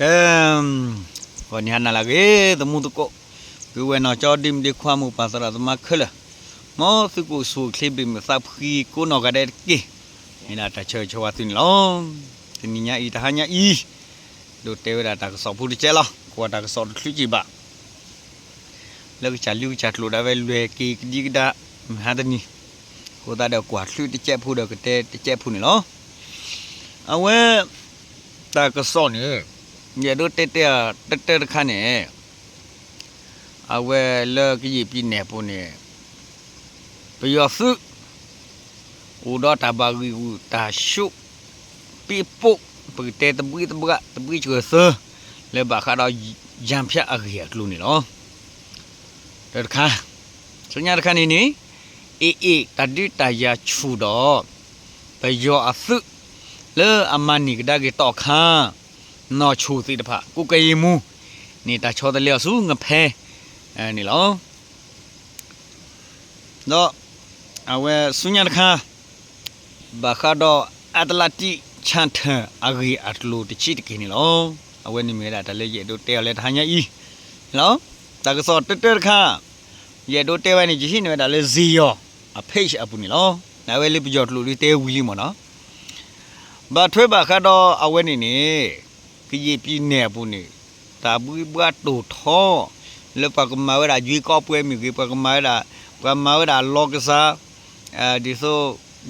ကဲညနာလာကေသမှုတကောကူဝဲနော်ကြောတိမဒီခွာမှုပါစရသမခလမောစုကိုဆူခလိဘိမစာဖခီကိုနော်ကတဲ့ကေဟင်လာတချေချဝတင်လောတင်ညာဤတဟညာဤတို့တေဝရတာကဆောဖူဒီချဲလောကွာတာကဆောခလိကြည့်ပါလောက်ချာလူချာလူဒါဝဲလွယ်ကေဒီကဒါမဟာဒနီကိုတာတော့ကွာလှူတစ်ချက်ဖို့တော့ကတဲ့တစ်ချက်ဖို့နေလောအဝဲတာကစောနေ ညေတို့တက်တက်တက်တက်ခါနေအဝဲလကကြီးပြင်းနေပုံနေပျော်စုဦးတော့တဘာဂီဦးတာရှုပိပုပတေတပွေတပွားတပွေချေဆလေဘာခါတော့ရံဖြတ်အကြီးကလူနေနော်တခါစညာတခါနေနေအေးအေးတတိတရာချူတော့ပျော်အစုလေအမန်နီကဒါကေတော့ခါ နော်ချူစီတဖကုကယေမူနေတာချောတလျစုငဖဲအဲနေလောတော့အဝဲစညာတခါဘာခါတော့အတလတိချန်ထအဂီအတလူတချိတကိနေလောအဝဲနေမေတာတလေရဲ့တို့တဲလဲထားညာဤနော်တကစောတက်တက်ခါရဲ့တို့တဲဝဲနေကြည့်နေတာလေဇီယောအဖိတ်အပူနေလောနာဝဲလေးပြောတူလူတဲဝီလီမနော်ဘာထွေးဘာခါတော့အဝဲနေနေ ခကြီးပြင်းနေပူနေတာဘူးဘွားတူထောလေပကမာဝရာဂျီကောပွဲမီကေပကမာရာပကမာဝရာလောကစားအဲဒီဆို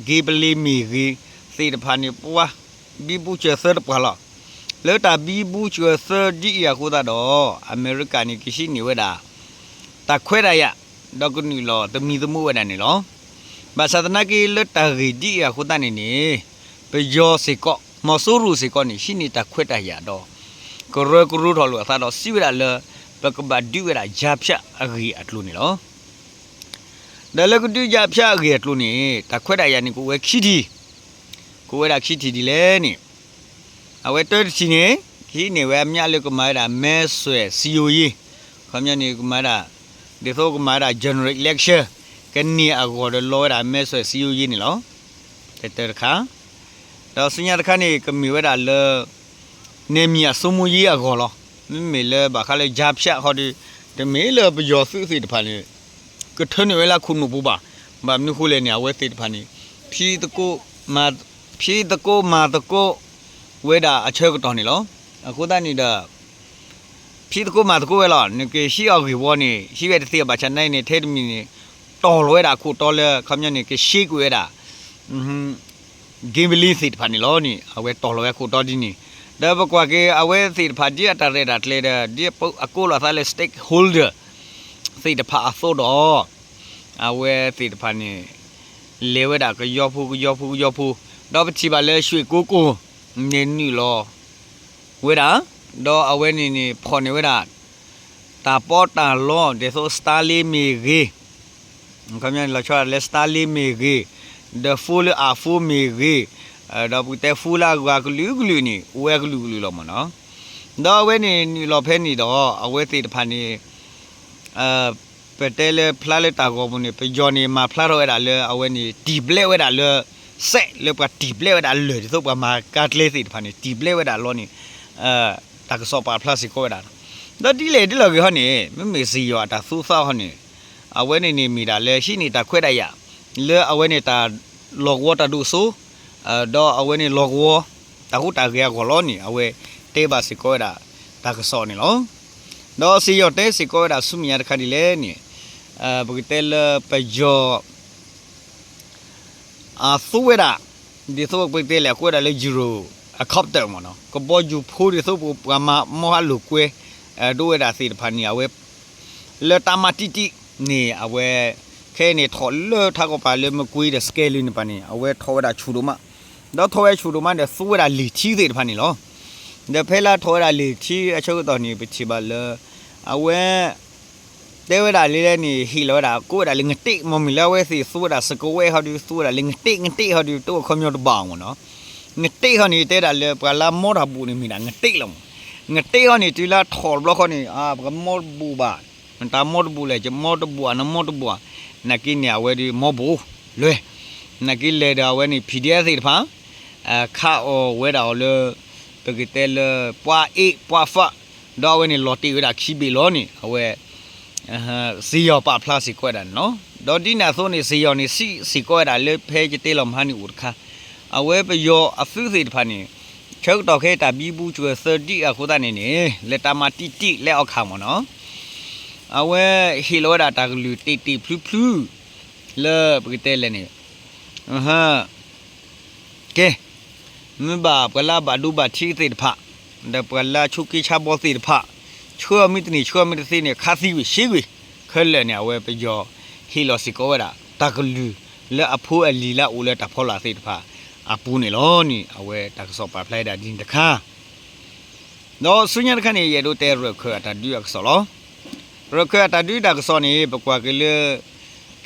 ဂီပလီမီဂီစေတဖာနေပွားဘီဘူးချေဆတ်ပွားလားလေတာဘီဘူးချေဆတ်ဒီရခုတာတော့အမေရိကန်ကရှိနေဝဲတာတခွဲရရဒေါကနီလောတမီသမှုဝဲတာနေလောဘာသာတနာကီလတာဂီဒီရခုတာနေနေပယောစေကော မဆူရူစေကောနေရှိနေတခွဲတာရတော့ကရကရူထော်လို့အသာတော့စီဝရလပကဘဒူဝရဂျာဖြတ်အဂီအတလူနေလောဒါလကဒူဂျာဖြတ်အဂီအတလူနေတခွဲတာရနေကိုဝဲခီတီကိုဝဲတာခီတီဒီလဲနေအဝဲတော်ချီနေခီနေဝဲမြလကမာရာမဲဆွဲစီယိုယီခမညနေကမာရာဒီသောကမာရာ general election ကနေအကောဒလောရာမဲဆွဲစီယိုယီနေလောတဲ့တဲ့ခါ တော့စညာတခါနေကမီဝဲတာလေနေမီအစုံမူကြီးအကောလောမမေလေဘာခါလေဂျာဖြတ်ဟောဒီတမေလေပယောစုစီတဖာနေကထနေဝဲလာခုနပူပါဘာမနခုလေနေအဝဲစီတဖာနေဖြီတကိုမာဖြီတကိုမာတကိုဝဲတာအချဲကတော်နေလောအခုတန်းနေတာဖြီတကူမတကူဝဲလောနေကရှိအောင်ကြီးဘောနေရှိရတဲ့စီဘာချန်နိုင်နေထဲတမီနေတော်လွဲတာခုတော်လဲခမညနေကရှိကွဲတာอืม ဂိမ်ဘလီစီတဖာနေလောနေအဝဲတော်လွဲခုတော်ဒီနေဒါဘကွာကေအဝဲစီတဖာဒီအတရဲတာတလေတဲ့ဒီပုတ်အကိုလာသားလဲ stake holder စီတဖာအသောတော့အဝဲစီတဖာနေလေဝဲတာကရောဖူကရောဖူရောဖူတော့ပချီပါလဲရွှေကိုကိုနေနီလောဝေရာဒေါ်အဝဲနေနေဖော်နေဝေရာတာပေါ်တာလောဒေဆိုစတာလီမီဂီခမန်လာချာလက်စတာလီမီဂီ ဒဖူလအဖူမီဂီအဲတော့ပုတဲဖူလာကွာကလူကလူနေဝဲကလူကလူလောမနော်ဒေါ်ဝဲနေနီလောဖဲနေတော့အဝဲသေးတဖာနေအဲပတဲလေဖလာလေတာကောမနေပဂျော်နေမှာဖလာတော့အဲ့ဒါလေအဝဲနေဒီဘလက်ဝဲတာလေ set le pa ti ble wa da le so pa ma ka tle si pa ni ti ble wa da lo ni eh ta ka so pa plus ko da da ti le ti lo ge ho ni me me si yo da su sa ho ni a we ni ni mi da le shi ni da khwe da ya le a we ni ta log wo ta du so eh do a we ni log wo ta hu ta ge ko lo ni a we te ba si ko da ta ka so ni lo do si yo te si ko da su mi ya da kha ni le ni eh bu te le pe yo အာသုဝေဒဒီသုပိတေလေကိုရလေဂျီရိုအခပ်တယ်မနော်ကဘောဂျူဖိုးဒီသုပကမမောဟလူကွဲအဲဒိုဝေဒစီတဖာနီအဝဲလေတမတီတီနေအဝဲ ခဲနေထော်လေထားကပါလေမကွေးတဲ့စကဲလင်းနေပါနေအဝဲထော်ဝေဒချူတို့မတော့ထော်ဝဲချူတို့မတဲ့သုဝေဒလီချီစီတဖာနီလောတဲ့ဖဲလာထော်ဝေဒလီချီအချုပ်တော်နေပချီပါလေအဝဲတဲဝဒါလေးလည်းနေဟီလောဒါကိုဒါလေးငတိမမီလာဝဲစီဆိုဒါစကိုဝဲဟောဒီဆိုဒါလေးငတိငတိဟောဒီတော့ခမျိုးတပောင်းမနော်ငတိဟောနေတဲဒါလေပလာမောတာဘူးနေမိတာငတိလုံးငတိဟောနေတီလာထော်ဘလခောနေအာပကမောဘူဘာမတာမောဘူလေချမောတဘူအနမော တဘူနကိညာဝဲဒီမောဘူလွဲနကိလေဒါဝဲနေ PDF စီတဖာအခါအောဝဲတာလေပကတဲလပွာအေပွာဖာတော့ဝဲနေလော်တီဝဲတာခီဘီလောနေအဝဲအာစီယောပါဖလာစီကွဲတာနော်ဒေါ်ဒီနာဆိုနေစီယောနေစီစီကွဲတာလေဖဲကြတဲလမဟာနီဥဒခါအဝဲပယောအဖူစီတဖာနေချုပ်တော့ခဲတာဘီဘူးကျွဲ30အခုတနေနေလက်တာမတီတီလက်အောက်ခါမနော် အဝဲဟီလောဒါတာဂလူတီတီဖလူဖလူလေပကတဲလဲနေအဟာကဲမဘာပလာဘာဒူဘာတီသိတဖာဒပလာချုကိချဘောသိတဖာချွေမီတနီချွေမီတသိနေခါစီဝရှိဝခဲလဲနေအဝဲပယောဟီလောစီကောဝဒါတာဂလူလက်အဖိုးအလီလာဦးလက်တဖောလာသိတဖာအပူနေလောနီအဝဲတကစောပါဖလိုက်တာဒီတခါတော့ဆုညာတခါနေရတော့တဲရခအတာဒူရကစောလော ရခအတာဒူတကစောနေပကွာကလေ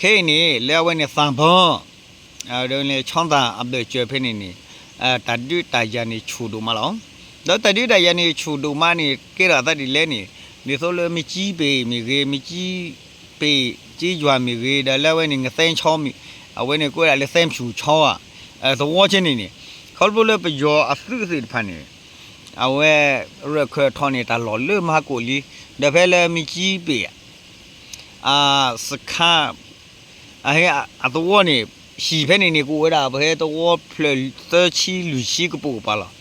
ခဲနေလဲဝဲနေသံဘောအဲတော့လေချောင်းသာအပ်တဲ့ကျွဲဖိနေနေအဲတဒူတရနေချူတို့မလောတော့တဒူတရနေချူတို့မနေကေရတတ်ဒီလဲနေဒီဆိုလေမကြီးပေမိရေမကြီးပေကြီးကြွားမိရေဒါလဲဝဲနေငသိန်းချောင်းမိအဝဲနေကိုရလဲသိမ်းဖြူချောင်းอ่ะအဲသဝချင်းနေနေခေါ်ဘလို့ပယောအဖုစီဖာနေ အဝဲရခွထောင်းနေတာလော်လေမကိုလီဒဖဲလေမီကြီးပေအာစခါအဟဲအသဝနေရှီဖဲနေနေကိုဝဲတာဘဲသဝဖလသချီလူရှိကပူပါလား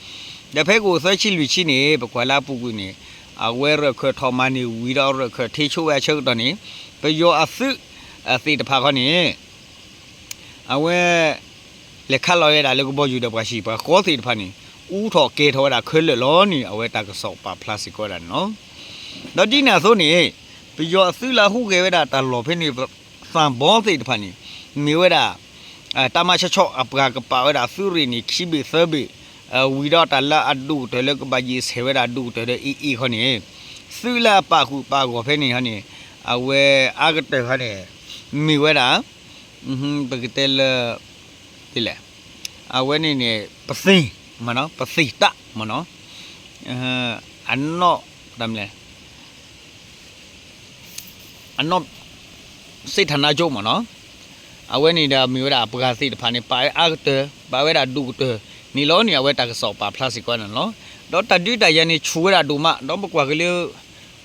ဒဖဲကိုသချီလူရှိနေပကွာလာပူကူနေအဝဲရခွထောင်းမနေဝီတော့ရခွထေချိုးရချုပ်တော့နေပယောအဖုအသိတဖာခနေအဝဲလေခါလောရတာလေကိုဘောယူတော့ပါရှိပါခေါ်စီတဖာနေ ဥထော်ကေထောတာခွဲလလောနီအဝဲတာကစောပါပလတ်စကောတာနော်တော့ဒီနာဆိုနေပြီးရောအသီလာဟုကေဝတာတလောဖိနေသံဘောစီတဖာနေမြေဝတာအဲတမချချောအပကကပါဝတာသူရီနီခိဘီသဘီအဝီတော့တလာအဒုတလကဘာကြီးဆေဝတာဒုတဲ့အီအီခနေသီလာပါခုပါကောဖိနေဟနေအဝဲအာဂတေခနေမြေဝတာဟွန်းပကတဲလတိလဲအဝဲနေနေပ သိမနော်ပသိတမနော်အအန်နောဒမ်လဲအန်နောစိတ်ထနာကြုံမနော်အဝဲနေတာမျိုးတာပကာစိတဖာနေပါအာတဘာဝဲတာဒုတနီလောနီအဝဲတာကစောပါပလတ်စကောနော်တော့တဒူတရနေချူရဒူမတော့ဘကွာကလေး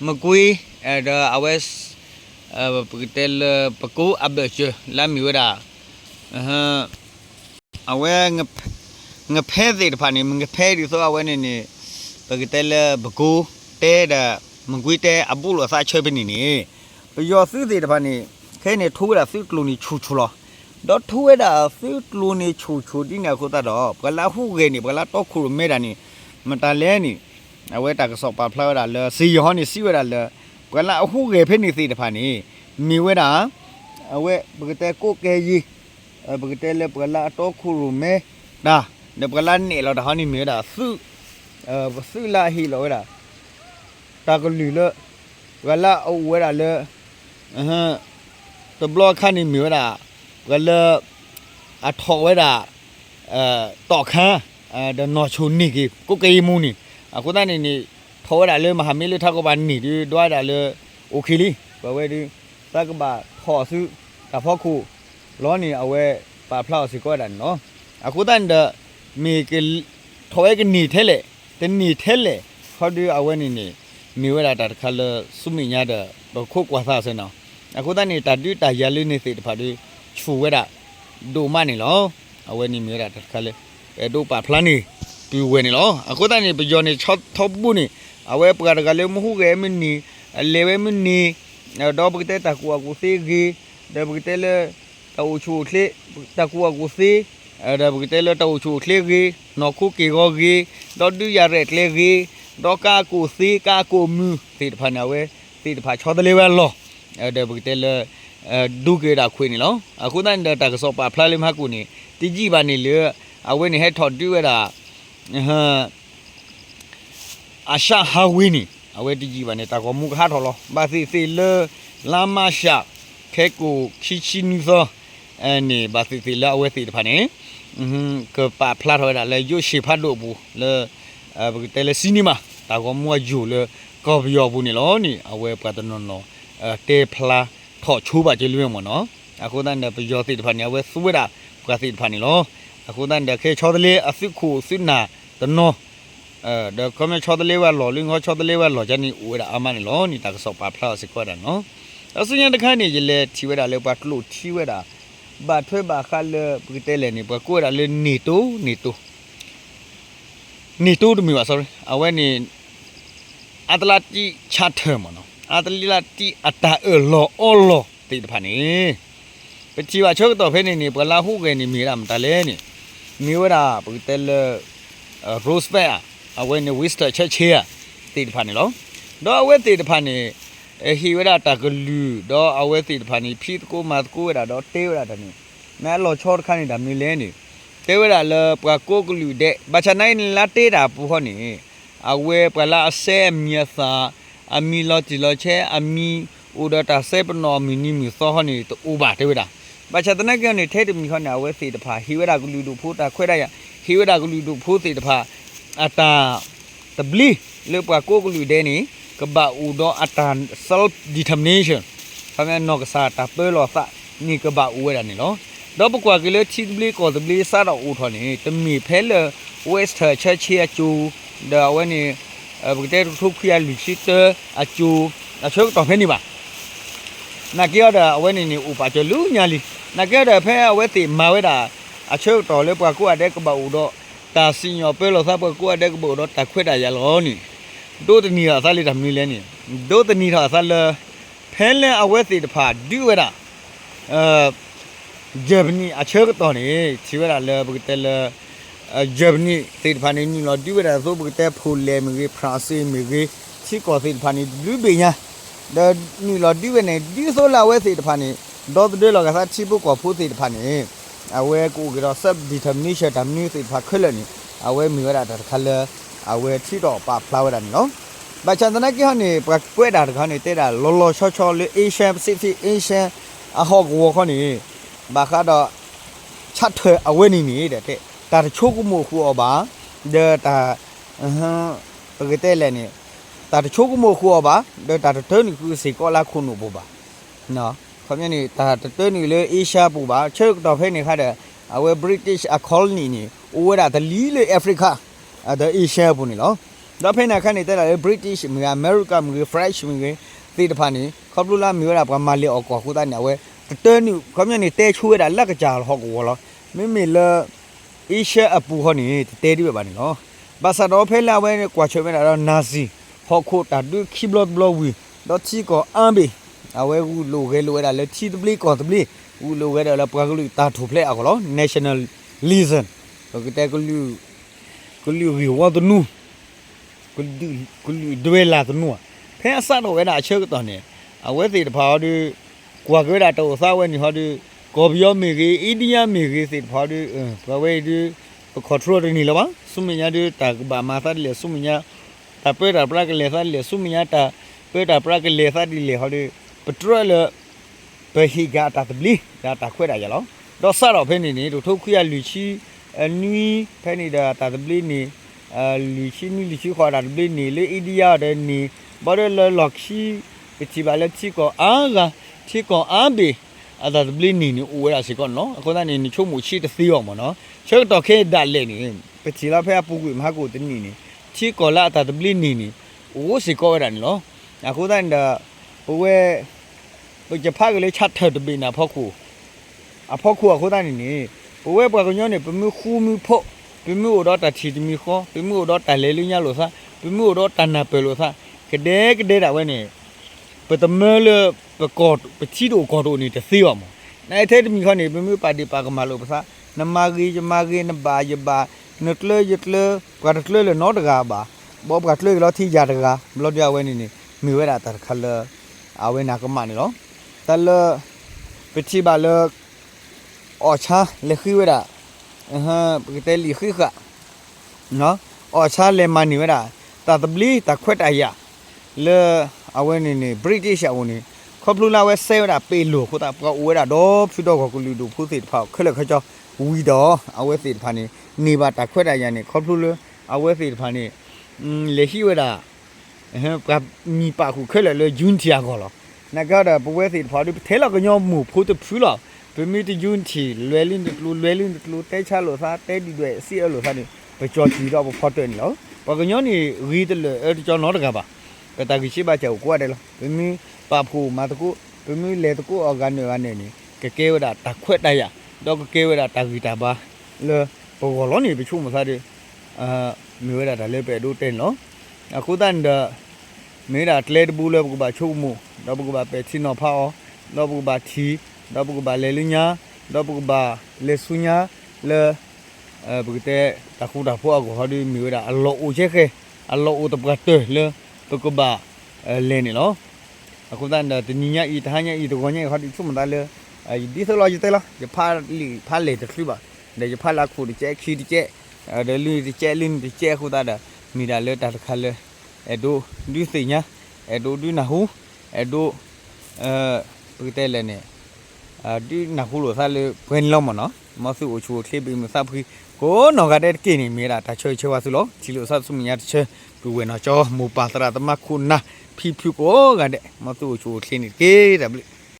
မကွေးအဲဒါအဝဲအပကတဲလပကူအဘချလာမျိုးတာအဟအဝဲင ငဖဲသေးတဖာနေငဖဲဒီဆိုအဝဲနေနေဘကတဲလဘကူတဲတာမကွေးတဲအပူလောစာချွဲပနေနေပယောစုသေးတဖာနေခဲနေထိုးတာစုကလိုနီချူချူလောတော့ထိုးရတာစုကလိုနီချူချူဒီနေခုတတော့ဘလာဟုကေနေဘလာတော့ခုမဲတာနေမတလဲနေအဝဲတာကစောပါဖလာတာလဲစီယောနေစီဝဲတာလဲဘလာဟုကေဖဲနေသေးတဖာနေမီဝဲတာအဝဲဘကတဲကိုကဲကြီး begitele pala to khuru me da ne pala ni lo da hani me da su eh su la hi lo da ta ko lu lo wala o we da le eh to block khan ni me da wala a tho we da eh to khan eh da no chu ni ki ko ke mu ni a ko da ni ni tho da le ma ha me le tha ko ba ni di dwa da le okay li ba we di ta ko ba tho su ta pho khu လောနီအဝဲပါဖလောက်စီကောဒန်နော်အခုတန်ဒမီကထောဲကနီထဲလေတနီထဲလေခေါ်ဒီအဝဲနီနီမီဝဲတာတခါလစုမိညာတော့ခုတ်ကွာသားစနော်အခုတန်နီတတူတရလေးနေစီတဖာဒီချူဝဲတာဒိုမနီလောအဝဲနီမီဝဲတာတခါလေအဲဒိုပါဖလာနီပြဝဲနီလောအခုတန်နီပကြောနီ6ထောက်ဘူးနီအဝဲပကတကလေးမဟုတ်ကဲမနီလေဝဲမနီတော့ပကတဲ့တကူအကူစီဂီဒပကတဲ့လေ tàu chu khle ta ku ku si ada begitu lo tàu chu khle gi no ku ki go gi do du ya re khle gi do ka ku si ka ku mu si pha na we si pha cho de le wa lo ada begitu lo du ge da khwe ni lo aku dan da ka so pa phla le ma ku ni ti ji ba ni le a we ni he tho du we da ha asha ha we ni a we ti ji ba ni ta ko mu kha tho lo ba si si le la ma sha ke ku chi chi ni so အနေဘာစီစီလာဝဲစီတဖာနေ อืมကပါဖလာထော်တာလေယိုရှေဖတ်လို့ဘူးလေအဲတဲလစီနီမာတာကောမွာဂျူလေကော်ဘယောဘူးနေလောနီအဝဲပတ်တနော်နော်အဲတေဖလာထော်ချိုးပါကြလွင်မနော်အခုတန်တဲ့ဘယောစီတဖာနေဝဲစွေးတာကစီတဖာနေလောအခုတန်တဲ့ခဲချောတလေအစစ်ခုစစ်နာတနော်အဲဒါကမချောတလေးဝါလော်လင်းဟောချောတလေးဝါလော်ချနီဦးရအမန်လောနီတာကစောပါဖလာစကွာဒနော်အစညတခါနေကြလေထီဝဲတာလေပါတလို့ထီဝဲတာ ဘာထွဲဘာခါလေပကတဲလေနေပကိုရလေနေတိုနေတိုနေတိုတမီပါ sorry အဝဲနေအတလာတီချတ်ထဲမနော်အတလီလာတီအတာအလောအောလောတိတဖာနေပချီဝါချောတော့ဖဲနေနေပလာဟုကနေမီရမတလဲနေမီဝရာပကတဲလေ rose bear အဝဲနေ wister ချက်ချေတိတဖာနေလောတော့အဝဲတိတဖာနေ အဟီဝရတာကလူတော့အဝဲတိတဖာနေဖြီတကိုမတ်ကိုရတော့တေဝရတနေမဲလောချောခါနေတာမီလဲနေတေဝရလပကိုကလူတဲ့ဘာချနိုင်လာတေတာပူဟောနေအဝဲပလာအဆဲမြသာအမီလောတီလောချဲအမီဥဒတာဆေပနောမီနီမီသောဟောနေတူဘာတေဝရဘာချတနကနေထဲတမီဟောနေအဝဲစီတဖာဟီဝရကလူတို့ဖိုးတာခွဲရရဟီဝရကလူတို့ဖိုးစီတဖာ ata tabli le pa ko ku lu de ni ka ba u do ata self determination fa me no ka sa ta pe lo sa ni ka ba u da ni lo do pa kwa ke le chi tabli ko tabli sa da u tho ni te mi phe le west cha chi a chu da wa ni ba te thu khia lu chi te a chu a chu to phe ni ba na kia da wa ni ni u pa che lu nya li na kia da phe a we ti ma we da a chu to le pa ku a de ka ba u do တာစင်ရောပဲလို့သပ်ကိုတဲ့ကဘောတော့တခွတ်တာရလောနီ ဒိုတနီဟာသလေးတမီလဲနီဒိုတနီဟာသလဖဲလဲအဝဲစီတဖာဒူဝရအဲဂျပနီအချေကတော့နေချီဝရလဲဘကတဲလဲဂျပနီစီတဖာနေနီလောဒူဝရဆိုဘကတဲဖူလဲမီဖရာစီမီချီကောစီတဖာနေလူဘေညာဒါနီလောဒူဝနေဒီဆိုလာဝဲစီတဖာနေဒေါ်ဒေလောကစားချီဘကောဖူစီတဖာနေအဝဲကိုကတော့ sub determination တမျိုးစိဖာခက်လနေအဝဲမီရတာတခါလဲ အဝဲချီတော့ပါဖလာဝရနော်ဘာချန်တနကိဟနေပကွဲတာတခါနေတဲ့တာလောလောချောချောလေး Asian Pacific Asian အဟောကောခနေဘာခါတော့ချတ်ထွေအဝဲနေနေတဲ့တဲ့တာချိုးကမို့ခုအပါဒေတာဟမ်ပကတဲ့လည်းနေတာချိုးကမို့ခုအပါဒေတာတဲနီခုစီကောလာခုနုဘောပါနော်ခမနီတာတဲနီလေအေရှာပူပါချက်တော့ဖဲနေခါတဲ့အဝဲ British a colony နီအိုဝဲတာတလီလေ Africa အဒအေရှာပူနီလောတော့ဖဲနေခါနေတဲ့လေ British မြေ America မြေ French မြေသေတဖာနီခေါပလူလာမြေရပမာလီအော်ကောခုတာနေဝဲတဲနီခမနီတဲချွေးတာလက်ကကြာဟောကောလောမိမိလေအေရှာအပူဟောနီတဲဒီပဲပါနီလောဘာသာတော့ဖဲလာဝဲကွာချွေးမဲတာတော့နာစီဟောခိုတာဒုခိဘလော့ဘလော့ဝီတော့ချီကောအမ်ဘီအဝဲကူလိုခဲလိုရတာလေချီတပလီကောတပလီဦးလိုခဲတယ်လေပကလူတာထူဖလက်အကောလော national reason တော့ကတဲ့ကလူ ကလူရီဝတ်နူကလူကလူဒွေလာတနူဖဲအစတော့ဝဲတာအချက်တော့နေအဝဲစီတဖာဒီကွာခဲတာတော့အစဝဲနေဟောဒီကော်ဘီယောမေကြီးအိန္ဒိယမေကြီးစီတဖာဒီဘဝဲဒီခေါ်ထရနေလပါစုမညာဒီတာဘာမာသလေစုမညာတာပဲတာပရကလေသလေစုမညာတာပဲတာပရကလေသဒီလေဟောဒီ petrol ဘဟီဂါတာတဘလီဒါတာခွဲတာရလောတော့ဆတော့ဖဲနေနေတို့ထုတ်ခွေရလူချီ အနွီဖဲနေတာတာတဘလီနေအလူချီနွီလူချီခေါ်တာတဘလီနေလေအိဒီယာတဲ့နေဘာလဲလောက်ချီပချီပါလက်ချီကောအာဂါချီကောအာဘေအဒါတဘလီနေနေဦးရစီကောနော်အခုကနေနေချုံမှုချီတသေးအောင်မနော်ချက်တော့ခဲဒါလက်နေပချီလာဖဲပူကွေမဟာကိုတနေနေချီကောလာတာတဘလီနေနေဦးစီကောရန်နော်အခုတန်ဒါဘဝဲဘကြဖားကလေးချတ်ထတပိနာဖောက်ခုအဖောက်ခုအခုတန်းနေ ဘဝဲပွားကညောနေပမှုခူမှုဖို့ပမှုတော့တချီတမီခေါ်ပမှုတော့တလဲလူညာလို့စားပမှုတော့တနာပဲလို့စားကတဲ့ကတဲ့တာဝဲနေပတမဲလပကော့ပချီတို့ကော့တို့နေတသေးပါမနိုင်တဲ့တမီခေါ်နေပမှုပါတီပါကမလို့ပစားနမဂီဂျမဂီနဘာယဘာနတလေယတလေကွာတလေလေနော်တကာပါဘောကတလေလောထီကြတကာဘလော့ပြဝဲနေနေမိဝဲတာတခလအဝဲနာကမနေလောတလပတိပါလ အော်ချာလေခိဝရာအဟပကတဲလီခိခနော်အော်ချာလေမနီဝရာတတဘလီတခွတ်အယာလေအဝဲနေနေ British အဝနေခေါပလူလာဝဲဆဲဝရာပေလို့ခုတာပကဝဲတာတော့ဖြစ်တော့ကလူတို့ဖုသိဖောက်ခက်ခကြောဝီတော့အဝဲသိဖာနေနေပါတခွတ်အယာနေခေါပလူလအဝဲသိဖာနေလေခိဝရာဟမ်ကမီပါခုခက်လေဂျွန်းတီယာကောလောနဂါဒပဝဲစီဖာဒီထဲလောက်ညောမှုဖို့တဖူလာ ပမီတဂျွန်းတီလွယ်လင်းတလူလွယ်လင်းတလူတဲချလို့စားတဲဒီတွေစီအလို့စားနေပကြောချီတော့ဖော့တယ်နော်ပပကညောနီရီတလေအဲ့ကြောနော်တကပါကတာကြီးရှိပါချေကိုရတယ်လားဘမီပါဖူမာတကူဘမီလေတကူအော်ဂန်နေကနေနီကကဲဝဒတခွက်တရတော့ကကဲဝဒတာဂီတာပါလေဘောလောနီဘချုမစားတယ်အာမြေဝဒဒါလည်းပဲတို့တဲ့နော်အခုတန်ဒမေရာတလေတဘူးလေဘကဘာချုံမှုတော့ဘကဘာပဲချင်းနော်ဖောက်တော့ဘကဘာထီ တော့ဘကဘာလေလညာတော့ဘကဘာလေဆုညာလေအဲဘုကတဲ့တခုတာဖို့ကိုဟာဒီမီဝဒအလောအိုချက်ခဲအလောအိုတပကတဲ့လေပကဘာလဲနေလောအခုတန်တညညာဤတဟညာဤတကောညာဟာဒီချုံမတလေအဲဒီသလောကြတဲ့လားရဖာလီဖာလေတခလီပါဒါရဖာလာခုဒီချက်ခီဒီချက်အဲလူဒီချက်လင်းဒီချက်ခုတာမီဒါလေတတခလေအဲဒိုဒီစိညာအဲဒိုဒီနာဟုအဲဒိုအဲဘုကတဲ့လဲနေ အာဒီနာဟုလို့စားလေဘွင်လောက်မနော်မဆုအချိုထေးပြီးမစပ်ပြီးကိုနော်ကတဲ့ကိနေမေးတာတချွေချွေဝါစုလို့ချီလို့ဆတ်စုမြတ်ချေပူဝဲနော်ချောမူပါတရာတမခုနာဖီဖြူကိုကတဲ့မတူချိုခင်းနေကေတဲ့ဘလ